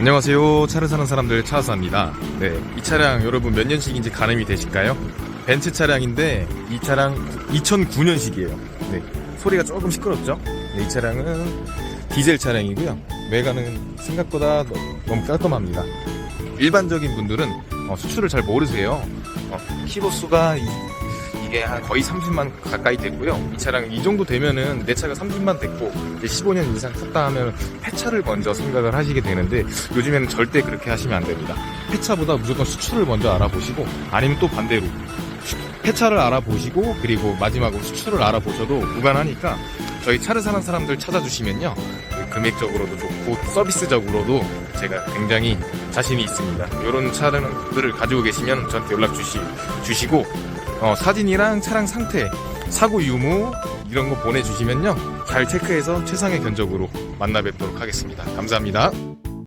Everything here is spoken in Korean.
안녕하세요. 차를 사는 사람들 차사입니다. 네, 이 차량 여러분 몇 년식인지 가늠이 되실까요? 벤츠 차량인데 이 차량 2009년식이에요. 네, 소리가 조금 시끄럽죠? 네, 이 차량은 디젤 차량이고요. 외관은 생각보다 너- 너무 깔끔합니다. 일반적인 분들은 어, 수출을 잘 모르세요. 어, 키로수가 이, 게 한 거의 30만 가까이 됐고요. 이 차량 이 정도 되면은 내 차가 30만 됐고 이제 15년 이상 탔다 하면 폐차를 먼저 생각을 하시게 되는데 요즘에는 절대 그렇게 하시면 안 됩니다. 폐차보다 무조건 수출을 먼저 알아보시고 아니면 또 반대로 폐차를 알아보시고 그리고 마지막으로 수출을 알아보셔도 무관하니까 저희 차를 사는 사람들 찾아주시면요 그 금액적으로도 좋고 서비스적으로도 제가 굉장히 자신이 있습니다. 이런 차량들을 가지고 계시면 저한테 연락 주시, 주시고 어, 사진이랑 차량 상태, 사고 유무 이런 거 보내주시면요 잘 체크해서 최상의 견적으로 만나 뵙도록 하겠습니다. 감사합니다.